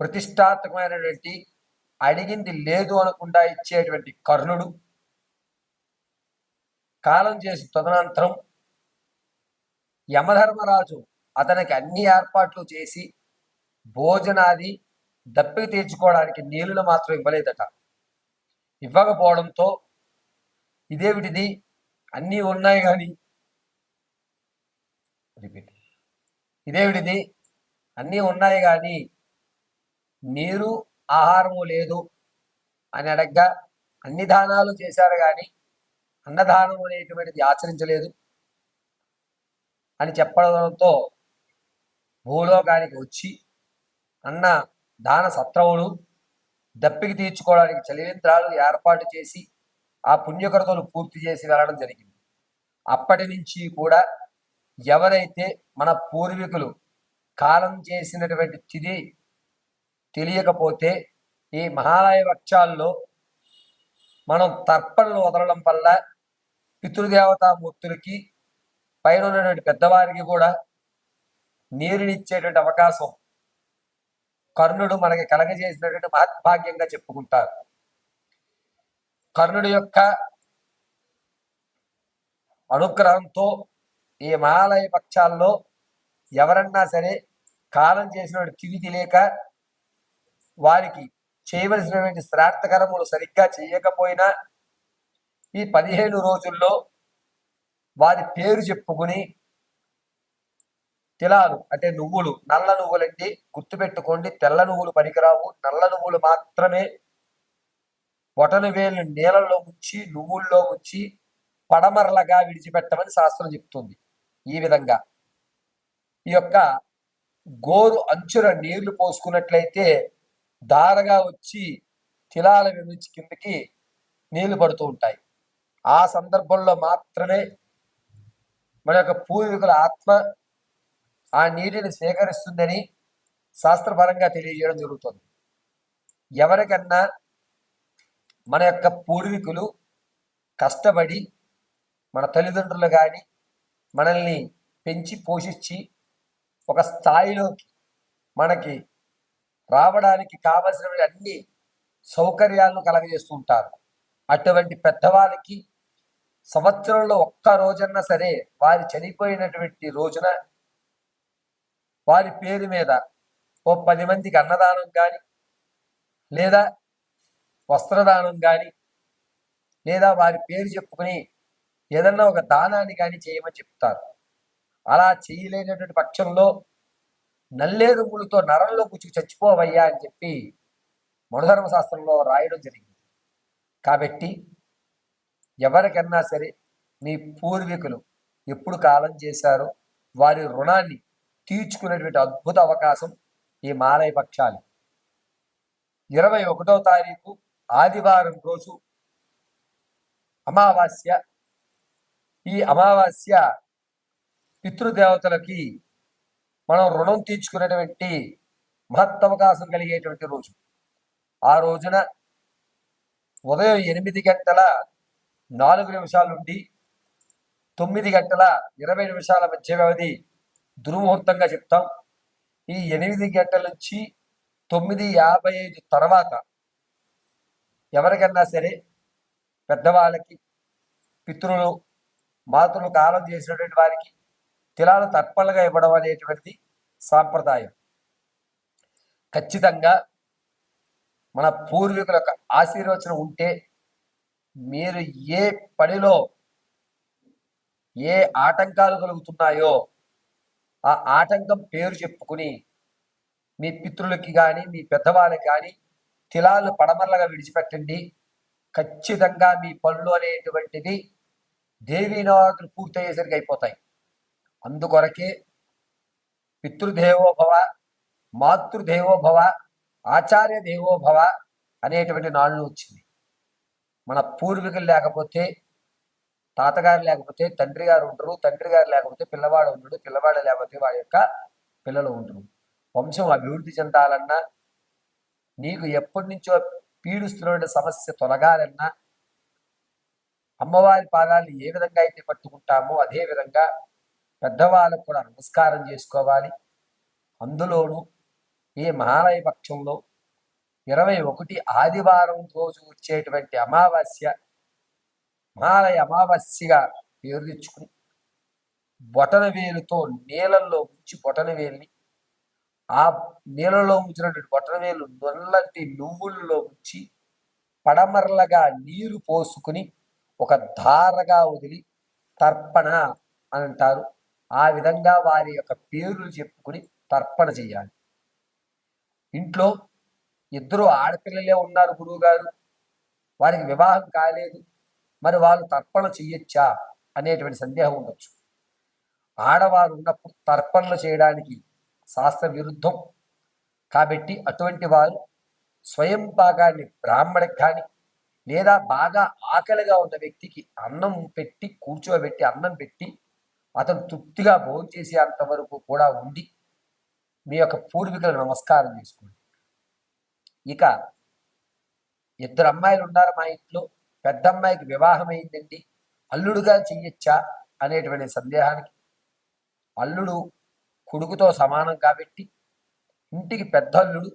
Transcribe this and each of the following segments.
ప్రతిష్టాత్మకమైనటువంటి అడిగింది లేదు అనకుండా ఇచ్చేటువంటి కర్ణుడు. కాలం చేసి తదనంతరం యమధర్మరాజు అతనికి అన్ని ఏర్పాట్లు చేసి భోజనాది దప్పికి తీర్చుకోవడానికి నీళ్ళు మాత్రం ఇవ్వలేదట. ఇవ్వకపోవడంతో ఇదేమిటిది అన్నీ ఉన్నాయి కానీ రిపీట్. ఇదేమిటిది అన్నీ ఉన్నాయి కానీ నీరు ఆహారము లేదు అని అడగ్గా అన్ని దానాలు చేశారు కానీ అన్నదానం అనేటువంటిది ఆచరించలేదు అని చెప్పడంతో భూలోకానికి వచ్చి అన్న దాన సత్రవులు దప్పికి తీర్చుకోవడానికి చలివేంద్రాలు ఏర్పాటు చేసి ఆ పుణ్యకృతలు పూర్తి చేసి వెళ్ళడం జరిగింది. అప్పటి నుంచి కూడా ఎవరైతే మన పూర్వీకులు కాలం చేసినటువంటి తిథి తెలియకపోతే ఈ మహాలయ వక్షాల్లో మనం తర్పణలు వదలడం వల్ల పితృదేవతామూర్తులకి పైన ఉన్నటువంటి పెద్దవారికి కూడా నీరునిచ్చేటువంటి అవకాశం. కర్ణుడు మనకి కలగజేసినటువంటి మహద్భాగ్యంగా చెప్పుకుంటారు. కర్ణుడి యొక్క అనుగ్రహంతో ఈ మహాలయ పక్షాల్లో ఎవరన్నా సరే కాలం చేసినటువంటి తిరిగి తెలియక వారికి చేయవలసినటువంటి శ్రార్థకరములు సరిగ్గా చేయకపోయినా ఈ పదిహేను రోజుల్లో వారి పేరు చెప్పుకుని తిలాలు అంటే నువ్వులు నల్ల నువ్వులండి గుర్తుపెట్టుకోండి తెల్ల నువ్వులు పనికిరావు. నల్ల నువ్వులు మాత్రమే బొటన వేలు నీళ్ళలో ఉంచి నువ్వుల్లో ఉంచి పడమరలగా విడిచిపెట్టమని శాస్త్రం చెప్తుంది. ఈ విధంగా ఈ యొక్క గోరు అంచున నీళ్ళు పోసుకున్నట్లయితే దారగా వచ్చి తిలాల నుంచి కిందకి నీళ్ళు పడుతూ ఉంటాయి. ఆ సందర్భంలో మాత్రమే మన యొక్క పూర్వీకుల ఆత్మ ఆ నీటిని స్వీకరిస్తుందని శాస్త్రపరంగా తెలియజేయడం జరుగుతుంది. ఎవరికన్నా మన యొక్క పూర్వీకులు కష్టపడి మన తల్లిదండ్రులు కానీ మనల్ని పెంచి పోషించి ఒక స్థాయిలోకి మనకి రావడానికి కావలసిన అన్ని సౌకర్యాలను కలగజేస్తూ ఉంటారు. అటువంటి పెద్దవాళ్ళకి సంవత్సరంలో ఒక్క రోజన్నా సరే వారి చనిపోయినటువంటి రోజున వారి పేరు మీద ఓ పది మందికి అన్నదానం కానీ లేదా వస్త్రదానం కానీ లేదా వారి పేరు చెప్పుకుని ఏదన్నా ఒక దానాన్ని కానీ చేయమని చెప్తారు. అలా చేయలేనటువంటి పక్షంలో నల్లేరుములతో నరంలో కూర్చుకు చచ్చిపోవయ్యా అని చెప్పి మనుధర్మ శాస్త్రంలో రాయడం జరిగింది. కాబట్టి ఎవరికన్నా సరే మీ పూర్వీకులు ఎప్పుడు కాలం చేశారో వారి రుణాన్ని తీర్చుకునేటువంటి అద్భుత అవకాశం ఈ మాలయ పక్షాలు. ఇరవై ఒకటో తారీఖు ఆదివారం రోజు అమావాస్య. ఈ అమావాస్య పితృదేవతలకి మనం రుణం తీర్చుకునేటువంటి మహత్తవకాశం కలిగేటువంటి రోజు. ఆ రోజున ఉదయం ఎనిమిది గంటల నాలుగు నిమిషాల నుండి తొమ్మిది గంటల ఇరవై నిమిషాల మధ్య వ్యవధి దుర్ముహూర్తంగా చెప్తాం. ఈ ఎనిమిది గంటల నుంచి తొమ్మిది యాభై ఐదు తర్వాత ఎవరికన్నా సరే పెద్దవాళ్ళకి పితృలు మాతృలు కాలం చేసినటువంటి వారికి తిలాలు తర్పణలుగా ఇవ్వడం అనేటువంటిది సాంప్రదాయం. ఖచ్చితంగా మన పూర్వీకుల యొక్క ఆశీర్వచనం ఉంటే మీరు ఏ పనిలో ఏ ఆటంకాలు కలుగుతున్నాయో ఆ ఆటంకం పేరు చెప్పుకుని మీ పితృలకి కానీ మీ పెద్దవాళ్ళకి కానీ తిలాలు పడమరలుగా విడిచిపెట్టండి. ఖచ్చితంగా మీ పనులు అనేటువంటిది దేవీ నవరాత్రులు పూర్తయ్యేసరికి అయిపోతాయి. అందుకొరకే పితృదేవోభవ మాతృదేవోభవ ఆచార్య దేవోభవ అనేటువంటి నాళ్ళు వచ్చింది. మన పూర్వీకులు లేకపోతే తాతగారు లేకపోతే తండ్రి గారు ఉండరు తండ్రి గారు లేకపోతే పిల్లవాడు ఉండడు పిల్లవాడు లేకపోతే వాడి యొక్క పిల్లలు ఉండరు. వంశం అభివృద్ధి చెందాలన్నా నీకు ఎప్పటి నుంచో పీడిస్తున్న సమస్య తొలగాలన్నా అమ్మవారి పాదాలు ఏ విధంగా అయితే పట్టుకుంటామో అదే విధంగా పెద్దవాళ్ళకు కూడా నమస్కారం చేసుకోవాలి. అందులోనూ ఈ మహాలయ పక్షంలో ఇరవై ఒకటి ఆదివారం రోజు వచ్చేటువంటి అమావాస్య మహాలయ అమావాస్యగా పేరు తెచ్చుకుని బొటన వేలుతో నీళ్ళల్లో ఉంచి బొటన వేలిని ఆ నీళ్ళలో ఉంచినటువంటి బొటన వేలు నల్లటి నువ్వుల్లో ఉంచి పడమరలగా నీరు పోసుకుని ఒక ధారగా వదిలి తర్పణ అని అంటారు. ఆ విధంగా వారి యొక్క పేర్లు చెప్పుకుని తర్పణ చేయాలి. ఇంట్లో ఇద్దరు ఆడపిల్లలే ఉన్నారు గురువుగారు. వారికి వివాహం కాలేదు. మరి వాళ్ళు తర్పణ చెయ్యొచ్చా అనేటువంటి సందేహం ఉండొచ్చు. ఆడవారు ఉన్నప్పుడు తర్పణలు చేయడానికి శాస్త్ర విరుద్ధం. కాబట్టి అటువంటి వారు స్వయం భాగాన్ని బ్రాహ్మడికి కానీ లేదా బాగా ఆకలిగా ఉన్న వ్యక్తికి అన్నం పెట్టి కూర్చోబెట్టి అన్నం పెట్టి అతను తృప్తిగా భోజనం చేసే అంతవరకు కూడా ఉండి మీ యొక్క పూర్వీకులకు నమస్కారం చేసుకోండి. ఇక ఇద్దరు అమ్మాయిలు ఉన్నారు మా ఇంట్లో. పెద్ద అమ్మాయికి వివాహం అయిందండి. అల్లుడుగా చెయ్యొచ్చా అనేటువంటి సందేహానికి అల్లుడు కొడుకుతో సమానం కాబట్టి ఇంటికి పెద్ద అల్లుడు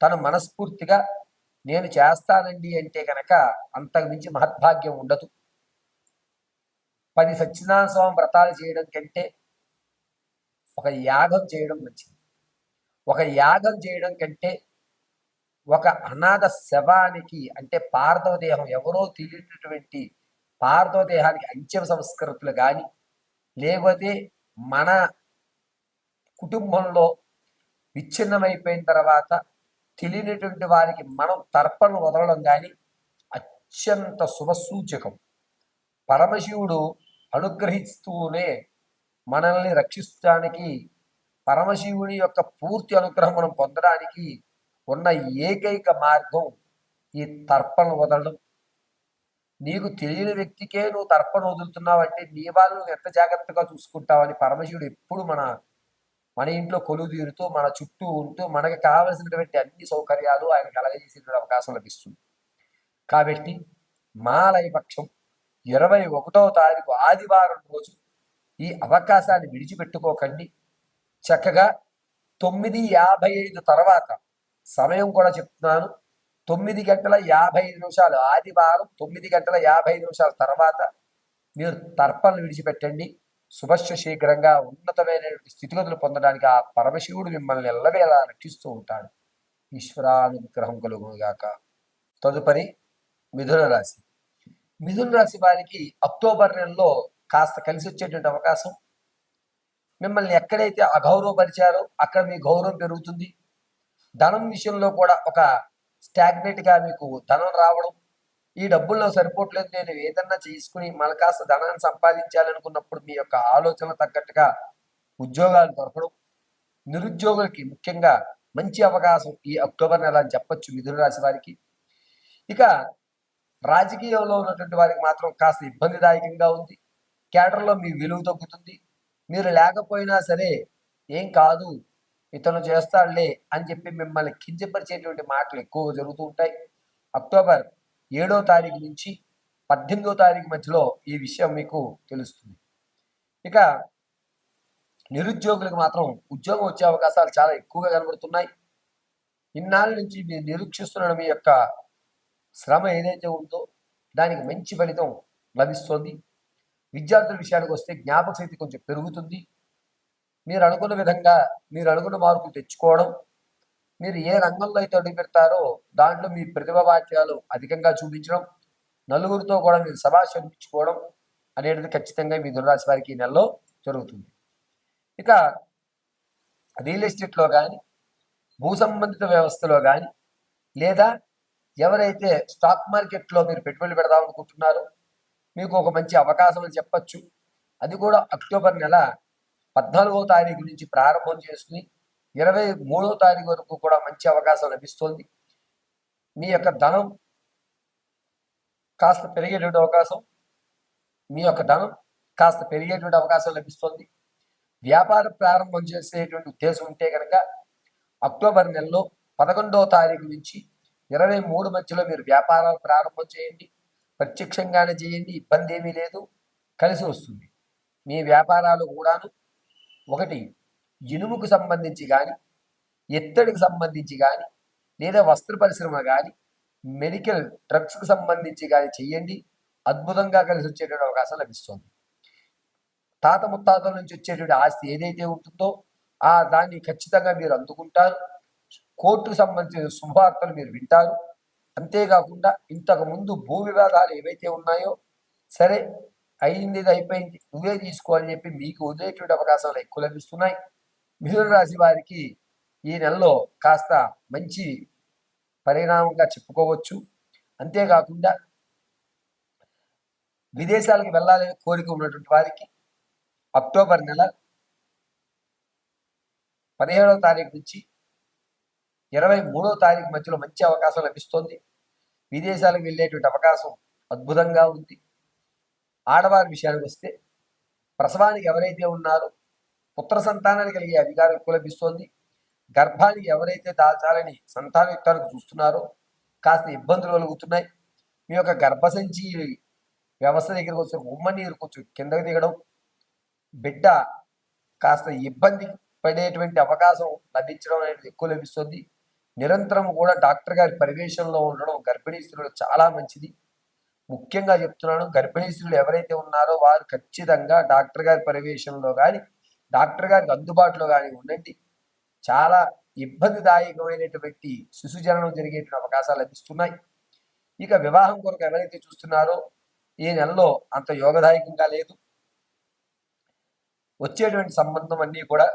తను మనస్ఫూర్తిగా నేను చేస్తానండి అంటే కనుక అంతకు మించి మహద్భాగ్యం ఉండదు. పది సత్యనారాయణ స్వామి వ్రతాలు చేయడం కంటే ఒక యాగం చేయడం మంచిది. ఒక యాగం చేయడం కంటే ఒక అనాథ శవానికి అంటే పార్థవ దేహం ఎవరో తెలియనటువంటి పార్థవ దేహానికి అంత్య సంస్కృతులు కానీ లేకపోతే మన కుటుంబంలో విచ్ఛిన్నమైపోయిన తర్వాత తెలియనటువంటి వారికి మనం తర్పణ వదలడం కానీ అత్యంత శుభసూచకం. పరమశివుడు అనుగ్రహిస్తూనే మనల్ని రక్షించడానికి పరమశివుని యొక్క పూర్తి అనుగ్రహం మనం పొందడానికి ఉన్న ఏకైక మార్గం ఈ తర్పణ వదలడం. నీకు తెలియని వ్యక్తికే నువ్వు తర్పణ వదులుతున్నావు అంటే నీ వాళ్ళు నువ్వు ఎంత జాగ్రత్తగా చూసుకుంటావని పరమశివుడు ఎప్పుడు మన మన ఇంట్లో కొలువు తీరుతూ మన చుట్టూ ఉంటూ మనకు కావలసినటువంటి అన్ని సౌకర్యాలు ఆయన కలగజేసిన అవకాశం లభిస్తుంది. కాబట్టి మాలయ పక్షం ఇరవై ఒకటవ తారీఖు ఆదివారం రోజు ఈ అవకాశాన్ని విడిచిపెట్టుకోకండి. చక్కగా తొమ్మిది యాభై ఐదు తర్వాత సమయం కూడా చెప్తున్నాను. తొమ్మిది గంటల యాభై ఐదు నిమిషాలు ఆదివారం తొమ్మిది గంటల యాభై ఐదు నిమిషాల తర్వాత మీరు తర్పణలు విడిచిపెట్టండి. శుభస్య శీఘ్రంగా ఉన్నతమైనటువంటి స్థితిగతులు పొందడానికి ఆ పరమశివుడు మిమ్మల్ని ఎల్లవేలా రక్షిస్తూ ఉంటాడు. ఈశ్వరానుగ్రహం కలుగుగాక తదుపరి మిథున రాశి. మిథున రాశి వారికి అక్టోబర్ నెలలో కాస్త కలిసి వచ్చేటువంటి అవకాశం. మిమ్మల్ని ఎక్కడైతే అగౌరవపరిచారో అక్కడ మీ గౌరవం పెరుగుతుంది. ధనం విషయంలో కూడా ఒక స్టాగ్నెట్గా మీకు ధనం రావడం. ఈ డబ్బుల్లో సరిపోవట్లేదు. నేను ఏదన్నా చేసుకుని మన కాస్త ధనాన్ని సంపాదించాలనుకున్నప్పుడు మీ యొక్క ఆలోచన తగ్గట్టుగా ఉద్యోగాలు దొరకడం. నిరుద్యోగులకి ముఖ్యంగా మంచి అవకాశం ఈ అక్టోబర్ నెల అని చెప్పొచ్చు మిథున రాశి వారికి. ఇక రాజకీయంలో ఉన్నటువంటి వారికి మాత్రం కాస్త ఇబ్బందిదాయకంగా ఉంది. క్యాడర్లో మీ విలువ తగ్గుతుంది. మీరు లేకపోయినా సరే ఏం కాదు ఇతను చేస్తాడులే అని చెప్పి మిమ్మల్ని కించపరిచేటువంటి మాటలు ఎక్కువ జరుగుతూ ఉంటాయి. అక్టోబర్ ఏడో తారీఖు నుంచి పద్దెనిమిదో తారీఖు మధ్యలో ఈ విషయం మీకు తెలుస్తుంది. ఇక నిరుద్యోగులకు మాత్రం ఉద్యోగం వచ్చే అవకాశాలు చాలా ఎక్కువగా కనబడుతున్నాయి. ఇన్నాళ్ళ నుంచి మీరు నిరీక్షిస్తున్న మీ యొక్క శ్రమ ఏదైతే ఉందో దానికి మంచి ఫలితం లభిస్తుంది. విద్యార్థుల విషయానికి వస్తే జ్ఞాపక శక్తి కొంచెం పెరుగుతుంది. మీరు అనుకున్న విధంగా మీరు అనుకున్న మార్కులు తెచ్చుకోవడం మీరు ఏ రంగంలో అయితే అడుగు పెడతారో దాంట్లో మీ ప్రతిభ వాక్యాలు అధికంగా చూపించడం నలుగురితో కూడా మీరు సభాష అనిపించుకోవడం అనేది ఖచ్చితంగా మీ దుర్రాశి వారికి ఈ నెలలో జరుగుతుంది. ఇక రియల్ ఎస్టేట్లో కానీ భూ సంబంధిత వ్యవస్థలో కానీ లేదా ఎవరైతే స్టాక్ మార్కెట్లో మీరు పెట్టుబడి పెడదాం అనుకుంటున్నారో మీకు ఒక మంచి అవకాశం అని చెప్పచ్చు. అది కూడా అక్టోబర్ నెల పద్నాలుగో తారీఖు నుంచి ప్రారంభం చేసుకుని ఇరవై మూడో తారీఖు వరకు కూడా మంచి అవకాశం లభిస్తుంది. మీ యొక్క ధనం కాస్త పెరిగేటువంటి అవకాశం మీ యొక్క ధనం కాస్త పెరిగేటువంటి అవకాశం లభిస్తుంది. వ్యాపారం ప్రారంభం చేసేటువంటి ఉద్దేశం ఉంటే కనుక అక్టోబర్ నెలలో పదకొండవ తారీఖు నుంచి ఇరవై మూడు మధ్యలో మీరు వ్యాపారాలు ప్రారంభం చేయండి ప్రత్యక్షంగానే చేయండి ఇబ్బంది ఏమీ లేదు కలిసి వస్తుంది. మీ వ్యాపారాలు కూడాను ఒకటి ఇనుముకు సంబంధించి కానీ ఎత్తడికి సంబంధించి కానీ లేదా వస్త్ర పరిశ్రమ కానీ మెడికల్ డ్రగ్స్కి సంబంధించి కానీ చేయండి. అద్భుతంగా కలిసి వచ్చేటువంటి అవకాశం లభిస్తుంది. తాత ముత్తాతల నుంచి వచ్చేటువంటి ఆస్తి ఏదైతే ఉంటుందో ఆ దాన్ని ఖచ్చితంగా మీరు అందుకుంటారు. కోర్టుకు సంబంధించిన శుభవార్తలు మీరు వింటారు. అంతేకాకుండా ఇంతకుముందు భూ వివాదాలు ఏవైతే ఉన్నాయో సరే అయింది అయిపోయింది నువ్వే తీసుకో అని చెప్పి మీకు వదిలేటువంటి అవకాశాలు ఎక్కువ లభిస్తున్నాయి. మిథున రాశి వారికి ఈ నెలలో కాస్త మంచి పరిణామంగా చెప్పుకోవచ్చు. అంతేకాకుండా విదేశాలకు వెళ్ళాలని కోరిక ఉన్నటువంటి వారికి అక్టోబర్ నెల పదిహేడవ తారీఖు నుంచి ఇరవై మూడో తారీఖు మధ్యలో మంచి అవకాశం లభిస్తుంది. విదేశాలకు వెళ్ళేటువంటి అవకాశం అద్భుతంగా ఉంది. ఆడవారి విషయానికి వస్తే ప్రసవానికి ఎవరైతే ఉన్నారో పుత్ర సంతానాన్ని కలిగే అధికారం ఎక్కువ లభిస్తోంది. గర్భానికి ఎవరైతే దాల్చాలని సంతానయుక్తానికి చూస్తున్నారో కాస్త ఇబ్బందులు కలుగుతున్నాయి. మీ యొక్క గర్భసంచి వ్యవస్థ దగ్గరకు వచ్చి ఉమ్మ నీరు కొంచెం కిందకు దిగడం బిడ్డ కాస్త ఇబ్బంది పడేటువంటి అవకాశం లభించడం అనేది ఎక్కువ లభిస్తుంది. నిరంతరం కూడా డాక్టర్ గారి పరివేశంలో ఉండడం గర్భిణీ స్త్రీలు చాలా మంచిది. ముఖ్యంగా చెప్తున్నాను గర్భిణీ స్త్రీలు ఎవరైతే ఉన్నారో వారు ఖచ్చితంగా డాక్టర్ గారి పరివేశంలో కానీ డాక్టర్ గారికి అందుబాటులో కానీ ఉండండి. చాలా ఇబ్బందిదాయకమైనటువంటి శిశు జననం జరిగేటువంటి అవకాశాలు లభిస్తున్నాయి. ఇక వివాహం కొరకు ఎవరైతే చూస్తున్నారో ఈ నెలలో అంత యోగదాయకంగా లేదు. వచ్చేటువంటి సంబంధం అన్నీ కూడా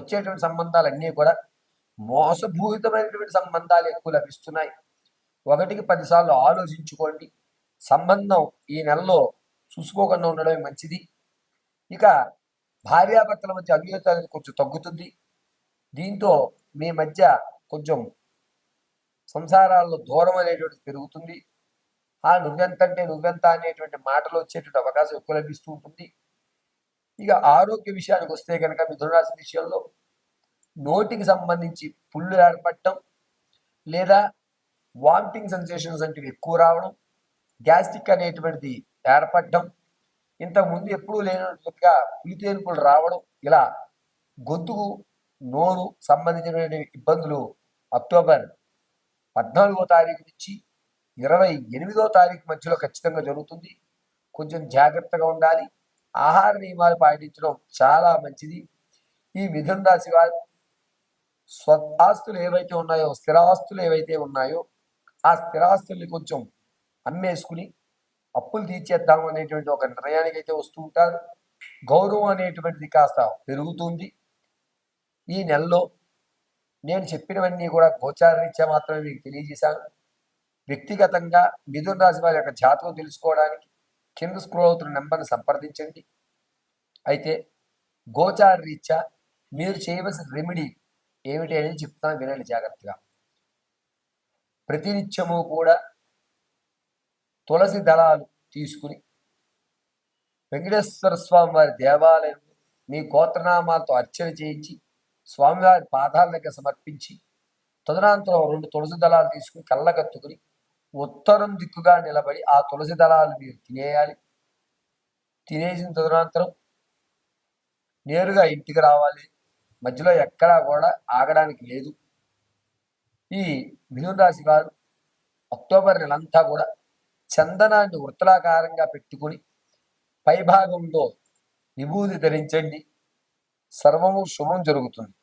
వచ్చేటువంటి సంబంధాలన్నీ కూడా మోసభూరితమైనటువంటి సంబంధాలు ఎక్కువ లభిస్తున్నాయి. ఒకటికి పదిసార్లు ఆలోచించుకోండి. సంబంధం ఈ నెలలో చూసుకోకుండా ఉండడమే మంచిది. ఇక భార్యాభర్తల మధ్య అన్యోన్యత అనేది కొంచెం తగ్గుతుంది. దీంతో మీ మధ్య కొంచెం సంసారాల్లో దూరం అనేటువంటిది పెరుగుతుంది. ఆ నువ్వెంత అంటే నువ్వెంత అనేటువంటి మాటలు వచ్చేటువంటి అవకాశం ఎక్కువ లభిస్తూ ఉంటుంది. ఇక ఆరోగ్య విషయానికి వస్తే కనుక మిథునరాశి విషయంలో నోటికి సంబంధించి పుళ్ళు ఏర్పడటం లేదా వామిటింగ్ సెన్సేషన్స్ వంటివి ఎక్కువ రావడం గ్యాస్ట్రిక్ అనేటువంటిది ఏర్పడటం ఇంతకుముందు ఎప్పుడూ లేనట్టుగా పులితేనుపులు రావడం ఇలా గొంతుకు నోరు సంబంధించిన ఇబ్బందులు అక్టోబర్ పద్నాలుగో తారీఖు నుంచి ఇరవై ఎనిమిదో తారీఖు మధ్యలో ఖచ్చితంగా జరుగుతుంది. కొంచెం జాగ్రత్తగా ఉండాలి. ఆహార నియమాలు పాటించడం చాలా మంచిది. ఈ మిథున రాశి వారు స్వఆస్తులు ఏవైతే ఉన్నాయో స్థిరాస్తులు ఏవైతే ఉన్నాయో ఆ స్థిరాస్తుల్ని కొంచెం అమ్మేసుకుని అప్పులు తీర్చేద్దాం అనేటువంటి ఒక నిర్ణయానికి అయితే వస్తూ ఉంటారు. గౌరవం అనేటువంటిది కాస్త పెరుగుతుంది. ఈ నెలలో నేను చెప్పినవన్నీ కూడా గోచారరీత్యా మాత్రమే మీకు తెలియజేశాను. వ్యక్తిగతంగా మిథున రాశి వారి యొక్క జాతకం తెలుసుకోవడానికి కింద స్క్రోల్ అవుతున్న నెంబర్ని సంప్రదించండి. అయితే గోచార రీత్యా మీరు చేయవలసిన రెమెడీ ఏమిటి అనేది చెప్తాను వినండి జాగ్రత్తగా. ప్రతినిత్యము కూడా తులసి దళాలు తీసుకుని వెంకటేశ్వర స్వామి వారి దేవాలయం మీ గోత్రనామాలతో అర్చన చేయించి స్వామివారి పాదాల దగ్గర సమర్పించి తదనంతరం రెండు తులసి దళాలు తీసుకుని కళ్ళకత్తుకుని ఉత్తరం దిక్కుగా నిలబడి ఆ తులసి దళాలు మీరు తినేయాలి. తినేసిన తదనంతరం నేరుగా ఇంటికి రావాలి. మధ్యలో ఎక్కడా కూడా ఆగడానికి లేదు. ఈ మిథున రాశి వారు అక్టోబర్ నెలంతా కూడా చందనాన్ని వృత్తలాకారంగా పెట్టుకుని పైభాగంలో విభూతి ధరించండి. సర్వము శుభం జరుగుతుంది.